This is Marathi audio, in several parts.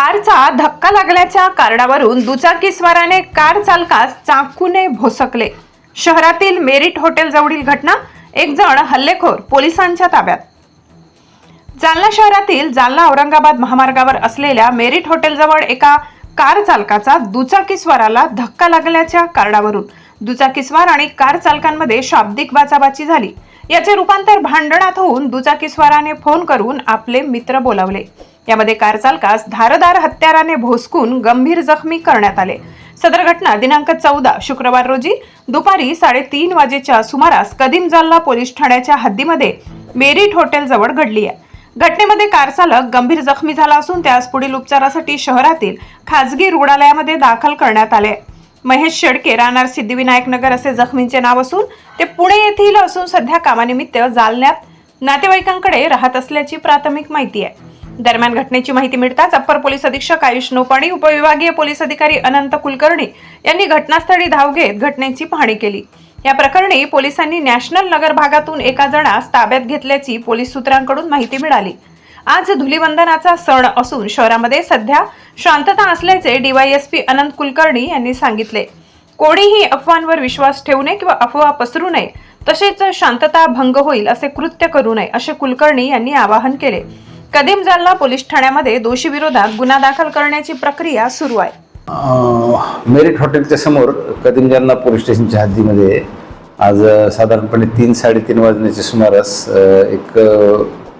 कारचा धक्का लागल्याच्या कारणावरून दुचाकीस्वाराने कार चालकास चाकूने भोसकले. शहरातील मेरिट हॉटेल जवळील घटना एक जण हल्लेखोर पोलिसांच्या ताब्यात. जालना शहरातील जालना औरंगाबाद महामार्गावर असलेल्या मेरिट हॉटेलजवळ एका कार चालकाचा दुचाकीस्वाराला धक्का लागल्याच्या कारणावरून दुचाकीस्वार आणि कार चालकांमध्ये शाब्दिक बाचाबाची झाली. याचे रूपांतर भांडणात होऊन दुचाकीस्वाराने फोन करून आपले मित्र बोलावले. यामध्ये कार चालकास धारदार हत्याराने भोसकून गंभीर जखमी करण्यात आले. सदर घटना दिनांक चौदा शुक्रवार रोजी दुपारी साडेतीन वाजेच्या सुमारास कदीम जालना पोलीस ठाण्याच्या हद्दीमध्ये मेरिट हॉटेलजवळ घडली आहे. घटनेमध्ये कारचालक गंभीर जखमी झाला असून त्यास पुढील उपचारासाठी शहरातील खासगी रुग्णालयामध्ये दाखल करण्यात आले. महेश शेडके राहणार सिद्धिविनायक नगर असे जखमींचे नाव असून ते पुणे येथील असून सध्या कामानिमित्त जालन्यात नातेवाईकांकडे राहत असल्याची प्राथमिक माहिती आहे. दरम्यान घटनेची माहिती मिळताच अप्पर पोलीस अधीक्षक आयुष नोपाणी उपविभागीय पोलीस अधिकारी अनंत कुलकर्णी यांनी घटनास्थळी धाव घेत घटनेची पाहणी केली. या प्रकरणी पोलिसांनी नॅशनल नगर भागातून एका जणास ताब्यात घेतल्याची पोलीस सूत्रांकडून माहिती मिळाली. आज धुलीवंदनाचा सण असून शहरामध्ये सध्या शांतता असल्याचे डीवायएसपी अनंत कुलकर्णी यांनी सांगितले. कोणीही अफवांवर विश्वास ठेवू नये किंवा अफवा पसरू नये तसेच शांतता भंग होईल असे कृत्य करू नये असे कुलकर्णी यांनी आवाहन केले. कदीम जालना पोलीस ठाण्यामध्ये दोषी विरोधात गुन्हा दाखल करण्याची प्रक्रिया सुरू आहे. मेरिट हॉटेलच्या समोर कदीम जालना पोलीस स्टेशनच्या हद्दीमध्ये आज साधारणपणे तीन साडेतीन वाजण्याच्या सुमारास एक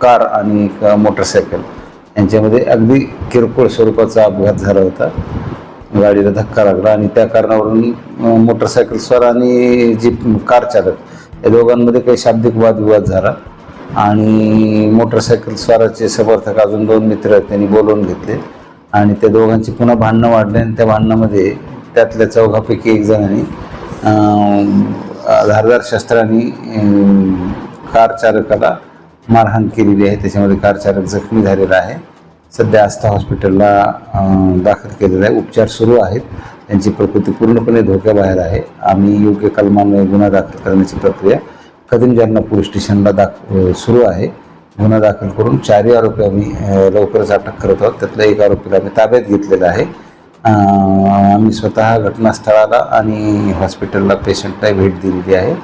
कार आणि एक मोटरसायकल यांच्यामध्ये अगदी किरकोळ स्वरूपाचा अपघात झाला होता. गाडीला धक्का लागला आणि त्या कारणावरून मोटरसायकलस्वार मोटरसायकल स्वार आणि जी कार चालक या दोघांमध्ये काही शाब्दिक वादविवाद झाला. आणि मोटरसायकल स्वाराचे समर्थक अजून दोन मित्र आहेत त्यांनी बोलवून घेतले. आणि त्या दोघांची पुन्हा भांडणं वाढले आणि त्या भांडणामध्ये त्यातल्या चौघापैकी एक जणांनी धारदार शस्त्रांनी कार चालकाला मारहाण केलेली आहे. त्याच्यामध्ये कार चालक जखमी झालेला आहे. सध्या आस्था हॉस्पिटलला दाखल केलेला आहे. उपचार सुरू आहेत. त्यांची प्रकृती पूर्णपणे धोक्याबाहेर आहे. आम्ही योग्य कलमान्वये गुन्हा दाखल करण्याची प्रक्रिया कदीम जालना पोलीस स्टेशनला दाख सुरू आहे. गुन्हा दाखल करून चारही आरोपी आम्ही लवकरच अटक करत आहोत. त्यातल्या एक आरोपीला आम्ही ताब्यात घेतलेला आहे. आम्ही स्वतः घटनास्थळाला आणि हॉस्पिटलला पेशंटला भेट दिलेली आहे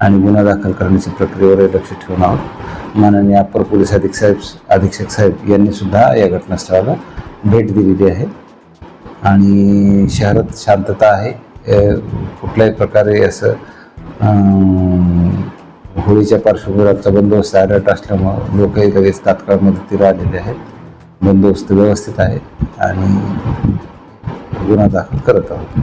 आणि गुन्हा दाखल करण्याची प्रक्रियेवर लक्ष ठेवून आहोत. माननीय अप्पर पोलीस अधीक्षक साहेब अधीक्षक साहेब यांनी सुद्धा या घटनास्थळाला भेट दिलेली आहे. आणि शहरात शांतता आहे. कुठल्याही प्रकारे असं होळीच्या पार्श्वभूमीवरचा बंदोबस्त अलर्ट असल्यामुळं लोकही लगेच तात्काळ मदतीला आलेले आहेत. बंदोबस्त व्यवस्थित आहे आणि गुन्हा दाखल करत आहोत.